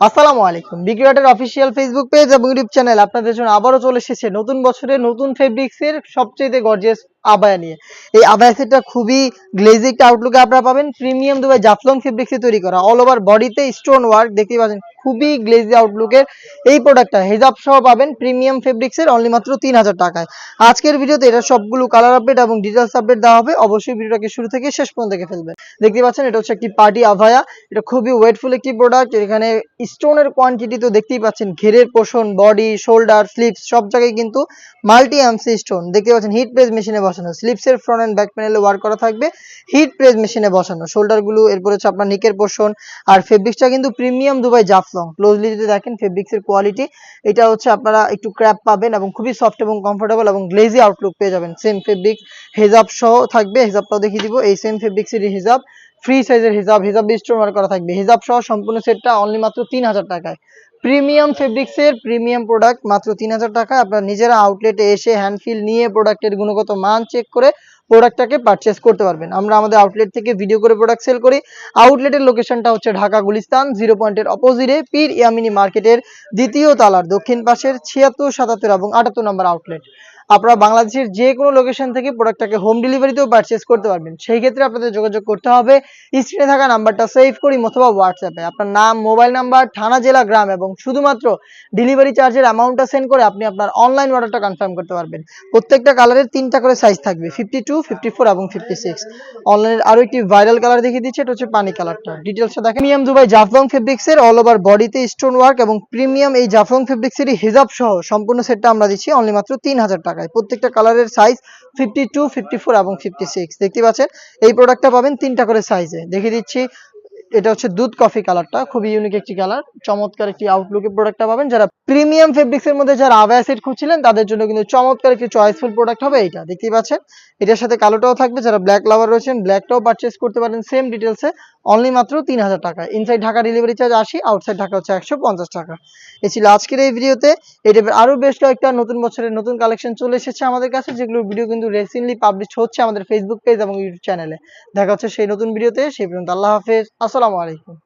আসসালামু আলাইকুম। বিক্রিয়াটের অফিসিয়াল ফেসবুক পেজ এবং ইউটিউব চ্যানেল আপনাদের জন্য আবারও চলে এসেছে নতুন বছরে নতুন ফেব্রিক্সের সবচেয়ে গর্জিয়াস আবায়া নিয়ে। এই আবায়া সেটটা খুবই গ্লেজি একটা আউটলুকে আপনারা পাবেন। প্রিমিয়াম দুবাই জাফলং ফেব্রিক্স তৈরি করা। অল ওভার বডিতে স্টোন ওয়ার্ক দেখতে পাচ্ছেন, খুবই গ্লেজি আউটলুকের এই প্রোডাক্টটা হেজাব সহ পাবেন প্রিমিয়াম ফেব্রিক্স এর অনলি মাত্র তিন হাজার টাকায়। আজকের ভিডিওতে এটা সবগুলো কালার আপডেট এবং ডিটেলস আপডেট দেওয়া হবে। অবশ্যই ভিডিওটাকে শুরু থেকে শেষ পর্যন্ত দেখে ফেলবেন। দেখতে পাচ্ছেন, এটা হচ্ছে একটি পার্টি আভায়া। এটা খুবই ওয়েটফুল একটি প্রোডাক্ট এখানে স্টোনের কোয়ান্টিটি তো দেখতেই পাচ্ছেন, ঘেরের পোষণ বডি শোল্ডার স্লিপস সব জায়গায় কিন্তু মাল্টি এমসি স্টোন দেখতে পাচ্ছেন হিট প্রেস মেশিনে বসানো। স্লিপসের ফ্রন্ট অ্যান্ড ব্যাক প্যানেলে ওয়ার্ক করা থাকবে। হিট প্রেস মেশিনে বসানো। শোল্ডারগুলো এরপর হচ্ছে আপনার নিকের পোর্শন আর ফেব্রিক্সটা কিন্তু প্রিমিয়াম দুবাই জাফলং ক্লোজলি যদি দেখেন ফেব্রিক্সের কোয়ালিটি এটা হচ্ছে আপনারা একটু ক্র্যাপ পাবেন এবং খুবই সফট এবং কমফোর্টেবল এবং গ্লেজি আউটলুক পেয়ে যাবেন। সেম ফেব্রিক হেজাব সহ থাকবে। হেজাবটাও দেখিয়ে দিব। এই সেম ফেব্রিক্স এর হিজাব ফ্রি সাইজের হিজাব হিজাব স্টোর করা থাকবে। হিজাব সহ সম্পূর্ণ সেটটা অনলি মাত্র তিন হাজার টাকায় প্রিমিয়াম ফেব্রিক্সের প্রিমিয়াম প্রোডাক্ট মাত্র তিন হাজার টাকা আপনার নিজেরা আউটলেটে এসে হ্যান্ড ফিল নিয়ে প্রোডাক্টের গুণগত মান চেক করে প্রোডাক্টটাকে পারচেস করতে পারবেন। আমরা আমাদের আউটলেট থেকে ভিডিও করে প্রোডাক্ট সেল করি। আউটলেটের লোকেশনটা হচ্ছে ঢাকা গুলিস্তান জিরো পয়েন্টের অপোজিটে পীর ইয়ামিনী মার্কেটের দ্বিতীয় তালার দক্ষিণ পাশের ছিয়াত্তর, সাতাত্তর এবং আটাত্তর নম্বর আউটলেট আপনারা বাংলাদেশের যে কোনো লোকেশন থেকে প্রোডাক্টটাকে হোম ডেলিভারিতেও পারচেস করতে পারবেন। সেই ক্ষেত্রে আপনাদের যোগাযোগ করতে হবে। স্ক্রিনে থাকা নাম্বারটা সেভ করি অথবা হোয়াটসঅ্যাপে আপনার নাম মোবাইল নাম্বার থানা, জেলা, গ্রাম এবং শুধুমাত্র ডেলিভারি চার্জের অ্যামাউন্টটা সেন্ড করে আপনি আপনার অনলাইন অর্ডারটা কনফার্ম করতে পারবেন। প্রত্যেকটা কালারের তিনটা করে সাইজ থাকবে। ফিফটি টু স্টোন ওয়ার্ক এবং প্রিমিয়াম এই জাফলং ফেব্রিক্সেরই হিজাব সহ সম্পূর্ণ সেটটা আমরা দিচ্ছি অনলি মাত্র তিন হাজার টাকায়। প্রত্যেকটা কালারের size fifty two fifty four এবং ফিফটি সিক্স দেখতে পাচ্ছেন? এই প্রোডাক্টটা পাবেন তিনটা করে সাইজে দেখিয়ে দিচ্ছি এটা হচ্ছে দুধ কফি কালারটা, খুবই ইউনিক একটি কালার। চমৎকার একটি আউটলুকের প্রোডাক্টটা পাবেন। যারা প্রিমিয়াম ফেব্রিক্স এর মধ্যে যারা আভায়া সেট খুঁজছিলেন, তাদের জন্য কিন্তু চমৎকার একটি চয়েসফুল প্রোডাক্ট হবে এটা দেখতেই পাচ্ছেন? এটার সাথে কালোটাও থাকবে। যারা ব্ল্যাক লাভার রয়েছেন ব্ল্যাকটাও পারচেস করতে পারেন। সেম ডিটেলসে অনলি মাত্র তিন হাজার টাকা। ইনসাইড ঢাকা ডেলিভারি চার্জ আশি আউটসাইড ঢাকা হচ্ছে একশো পঞ্চাশ টাকা। এ ছিল আজকের এই ভিডিওতে। এটা আরও বেশ কয়েকটা নতুন বছরের নতুন কালেকশন চলে এসেছে আমাদের কাছে, যেগুলোর ভিডিও কিন্তু রিসেন্টলি পাবলিশ হচ্ছে আমাদের ফেসবুক পেজ এবং ইউটিউব চ্যানেলে দেখা হচ্ছে সেই নতুন ভিডিওতে সেই পর্যন্ত আল্লাহ হাফেজ। আসসালামু আলাইকুম।